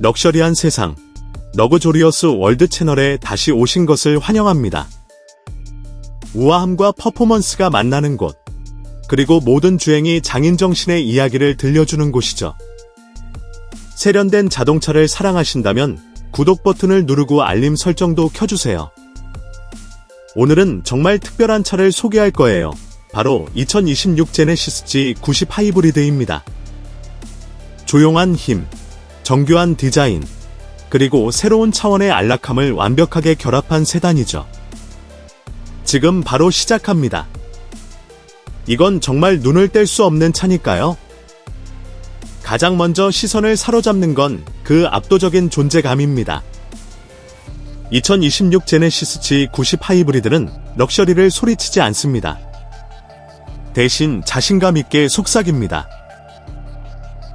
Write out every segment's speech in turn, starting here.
럭셔리한 세상, 너그조리어스 월드 채널에 다시 오신 것을 환영합니다. 우아함과 퍼포먼스가 만나는 곳, 그리고 모든 주행이 장인정신의 이야기를 들려주는 곳이죠. 세련된 자동차를 사랑하신다면 구독 버튼을 누르고 알림 설정도 켜주세요. 오늘은 정말 특별한 차를 소개할 거예요. 바로 2026 제네시스 G90 하이브리드입니다. 조용한 힘, 정교한 디자인, 그리고 새로운 차원의 안락함을 완벽하게 결합한 세단이죠. 지금 바로 시작합니다. 이건 정말 눈을 뗄 수 없는 차니까요. 가장 먼저 시선을 사로잡는 건 그 압도적인 존재감입니다. 2026 제네시스 G90 하이브리드는 럭셔리를 소리치지 않습니다. 대신 자신감 있게 속삭입니다.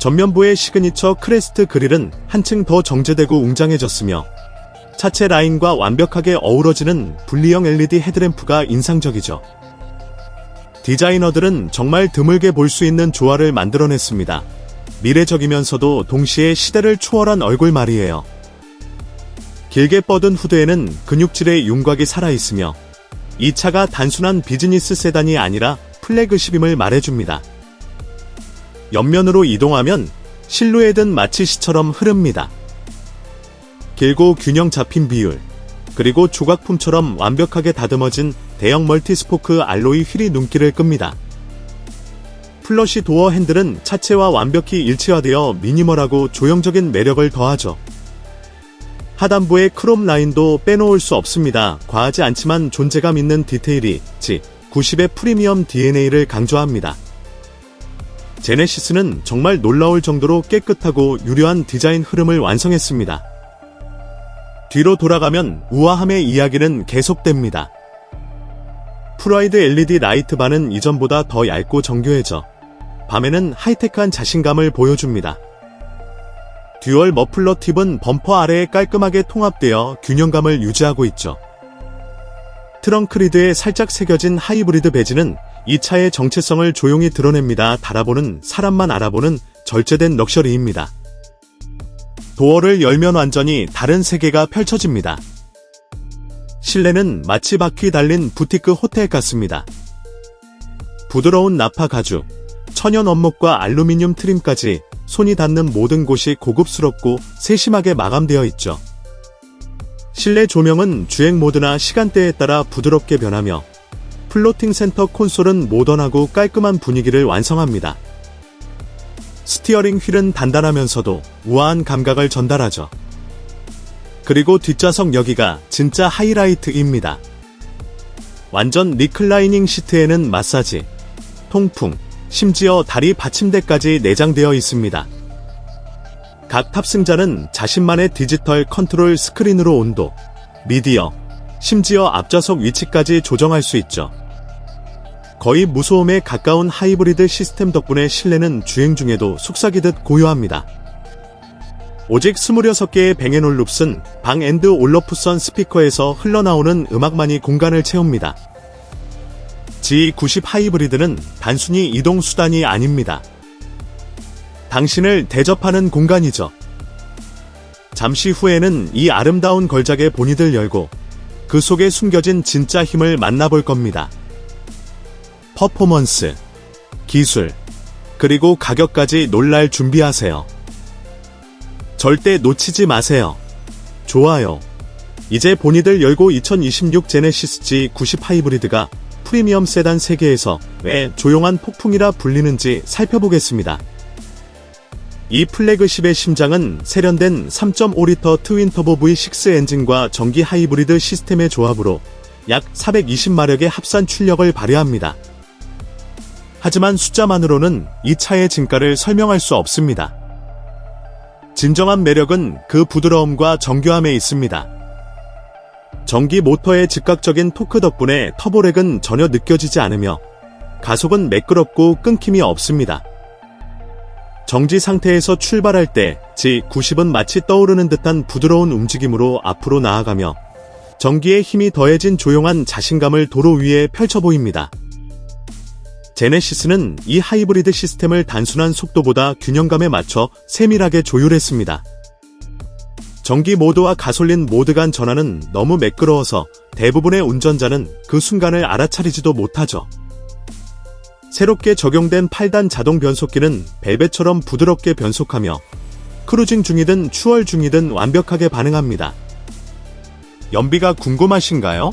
전면부의 시그니처 크레스트 그릴은 한층 더 정제되고 웅장해졌으며 차체 라인과 완벽하게 어우러지는 분리형 LED 헤드램프가 인상적이죠. 디자이너들은 정말 드물게 볼 수 있는 조화를 만들어냈습니다. 미래적이면서도 동시에 시대를 초월한 얼굴 말이에요. 길게 뻗은 후드에는 근육질의 윤곽이 살아있으며 이 차가 단순한 비즈니스 세단이 아니라 플래그십임을 말해줍니다. 옆면으로 이동하면 실루엣은 마치 시처럼 흐릅니다. 길고 균형 잡힌 비율, 그리고 조각품처럼 완벽하게 다듬어진 대형 멀티스포크 알로이 휠이 눈길을 끕니다. 플러시 도어 핸들은 차체와 완벽히 일치화되어 미니멀하고 조형적인 매력을 더하죠. 하단부의 크롬 라인도 빼놓을 수 없습니다. 과하지 않지만 존재감 있는 디테일이 G90의 프리미엄 DNA를 강조합니다. 제네시스는 정말 놀라울 정도로 깨끗하고 유려한 디자인 흐름을 완성했습니다. 뒤로 돌아가면 우아함의 이야기는 계속됩니다. 프라이드 LED 라이트 바는 이전보다 더 얇고 정교해져 밤에는 하이테크한 자신감을 보여줍니다. 듀얼 머플러 팁은 범퍼 아래에 깔끔하게 통합되어 균형감을 유지하고 있죠. 트렁크 리드에 살짝 새겨진 하이브리드 배지는 이 차의 정체성을 조용히 드러냅니다. 달아보는 사람만 알아보는 절제된 럭셔리입니다. 도어를 열면 완전히 다른 세계가 펼쳐집니다. 실내는 마치 바퀴 달린 부티크 호텔 같습니다. 부드러운 나파 가죽, 천연 원목과 알루미늄 트림까지 손이 닿는 모든 곳이 고급스럽고 세심하게 마감되어 있죠. 실내 조명은 주행 모드나 시간대에 따라 부드럽게 변하며 플로팅 센터 콘솔은 모던하고 깔끔한 분위기를 완성합니다. 스티어링 휠은 단단하면서도 우아한 감각을 전달하죠. 그리고 뒷좌석 여기가 진짜 하이라이트입니다. 완전 리클라이닝 시트에는 마사지, 통풍, 심지어 다리 받침대까지 내장되어 있습니다. 각 탑승자는 자신만의 디지털 컨트롤 스크린으로 온도, 미디어, 심지어 앞좌석 위치까지 조정할 수 있죠. 거의 무소음에 가까운 하이브리드 시스템 덕분에 실내는 주행 중에도 속삭이듯 고요합니다. 오직 26개의 뱅앤올룹스는 방 앤드 올러프선 스피커에서 흘러나오는 음악만이 공간을 채웁니다. G90 하이브리드는 단순히 이동 수단이 아닙니다. 당신을 대접하는 공간이죠. 잠시 후에는 이 아름다운 걸작의 본이들 열고 그 속에 숨겨진 진짜 힘을 만나볼 겁니다. 퍼포먼스, 기술, 그리고 가격까지 놀랄 준비하세요. 절대 놓치지 마세요. 좋아요. 이제 본이들 열고 2026 제네시스 G90 하이브리드가 프리미엄 세단 세계에서 왜 조용한 폭풍이라 불리는지 살펴보겠습니다. 이 플래그십의 심장은 세련된 3.5리터 트윈터보 V6 엔진과 전기 하이브리드 시스템의 조합으로 약 420마력의 합산 출력을 발휘합니다. 하지만 숫자만으로는 이 차의 진가를 설명할 수 없습니다. 진정한 매력은 그 부드러움과 정교함에 있습니다. 전기 모터의 즉각적인 토크 덕분에 터보렉은 전혀 느껴지지 않으며 가속은 매끄럽고 끊김이 없습니다. 정지 상태에서 출발할 때 G90은 마치 떠오르는 듯한 부드러운 움직임으로 앞으로 나아가며 전기의 힘이 더해진 조용한 자신감을 도로 위에 펼쳐 보입니다. 제네시스는 이 하이브리드 시스템을 단순한 속도보다 균형감에 맞춰 세밀하게 조율했습니다. 전기 모드와 가솔린 모드 간 전환은 너무 매끄러워서 대부분의 운전자는 그 순간을 알아차리지도 못하죠. 새롭게 적용된 8단 자동 변속기는 벨벳처럼 부드럽게 변속하며 크루징 중이든 추월 중이든 완벽하게 반응합니다. 연비가 궁금하신가요?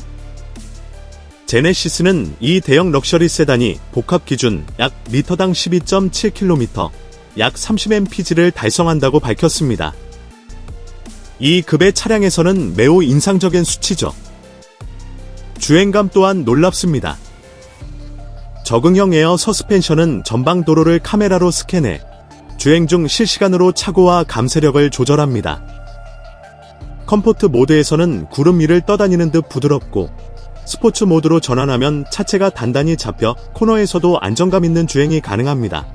제네시스는 이 대형 럭셔리 세단이 복합 기준 약 리터당 12.7km, 약 30mpg를 달성한다고 밝혔습니다. 이 급의 차량에서는 매우 인상적인 수치죠. 주행감 또한 놀랍습니다. 적응형 에어 서스펜션은 전방 도로를 카메라로 스캔해 주행 중 실시간으로 차고와 감쇄력을 조절합니다. 컴포트 모드에서는 구름 위를 떠다니는 듯 부드럽고 스포츠 모드로 전환하면 차체가 단단히 잡혀 코너에서도 안정감 있는 주행이 가능합니다.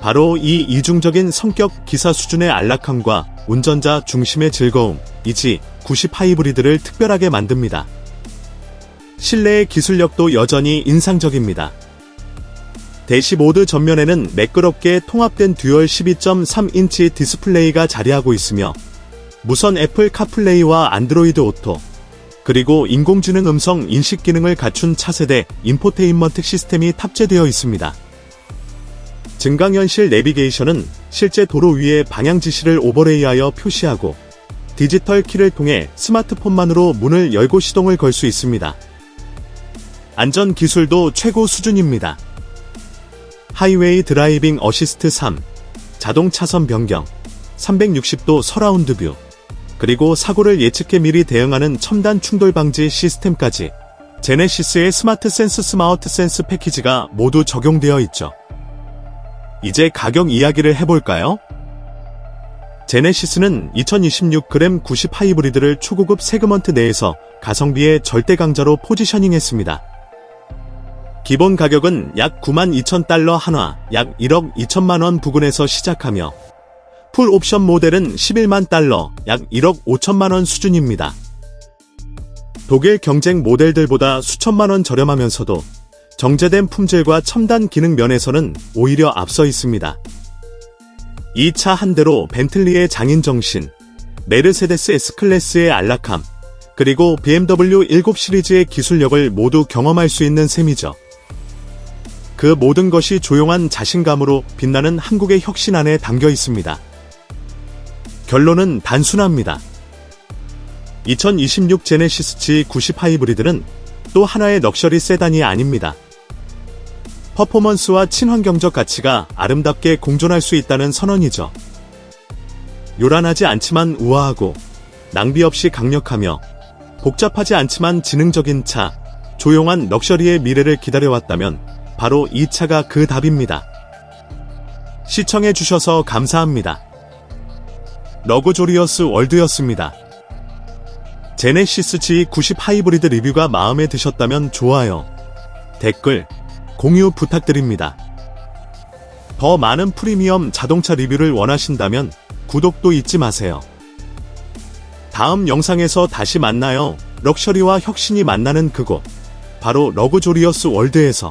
바로 이 이중적인 성격 기사 수준의 안락함과 운전자 중심의 즐거움, 이지 90 하이브리드를 특별하게 만듭니다. 실내의 기술력도 여전히 인상적입니다. 대시보드 전면에는 매끄럽게 통합된 듀얼 12.3인치 디스플레이가 자리하고 있으며 무선 애플 카플레이와 안드로이드 오토, 그리고 인공지능 음성 인식 기능을 갖춘 차세대 인포테인먼트 시스템이 탑재되어 있습니다. 증강현실 내비게이션은 실제 도로 위에 방향 지시를 오버레이하여 표시하고 디지털 키를 통해 스마트폰만으로 문을 열고 시동을 걸 수 있습니다. 안전 기술도 최고 수준입니다. 하이웨이 드라이빙 어시스트 3, 자동 차선 변경, 360도 서라운드 뷰, 그리고 사고를 예측해 미리 대응하는 첨단 충돌 방지 시스템까지 제네시스의 스마트 센스 스마트 센스 패키지가 모두 적용되어 있죠. 이제 가격 이야기를 해볼까요? 제네시스는 2026g 90 하이브리드를 초고급 세그먼트 내에서 가성비의 절대 강자로 포지셔닝했습니다. 기본 가격은 약 92,000달러 한화, 약 1억 2천만 원 부근에서 시작하며 풀 옵션 모델은 11만 달러, 약 1억 5천만 원 수준입니다. 독일 경쟁 모델들보다 수천만 원 저렴하면서도 정제된 품질과 첨단 기능 면에서는 오히려 앞서 있습니다. 이 차 한 대로 벤틀리의 장인 정신, 메르세데스 S클래스의 안락함, 그리고 BMW 7 시리즈의 기술력을 모두 경험할 수 있는 셈이죠. 그 모든 것이 조용한 자신감으로 빛나는 한국의 혁신 안에 담겨 있습니다. 결론은 단순합니다. 2026 제네시스 G90 하이브리드는 또 하나의 럭셔리 세단이 아닙니다. 퍼포먼스와 친환경적 가치가 아름답게 공존할 수 있다는 선언이죠. 요란하지 않지만 우아하고 낭비 없이 강력하며 복잡하지 않지만 지능적인 차, 조용한 럭셔리의 미래를 기다려왔다면 바로 이 차가 그 답입니다. 시청해주셔서 감사합니다. 러그조리어스 월드였습니다. 제네시스 G90 하이브리드 리뷰가 마음에 드셨다면 좋아요, 댓글, 공유 부탁드립니다. 더 많은 프리미엄 자동차 리뷰를 원하신다면 구독도 잊지 마세요. 다음 영상에서 다시 만나요. 럭셔리와 혁신이 만나는 그곳. 바로 러그조리어스 월드에서.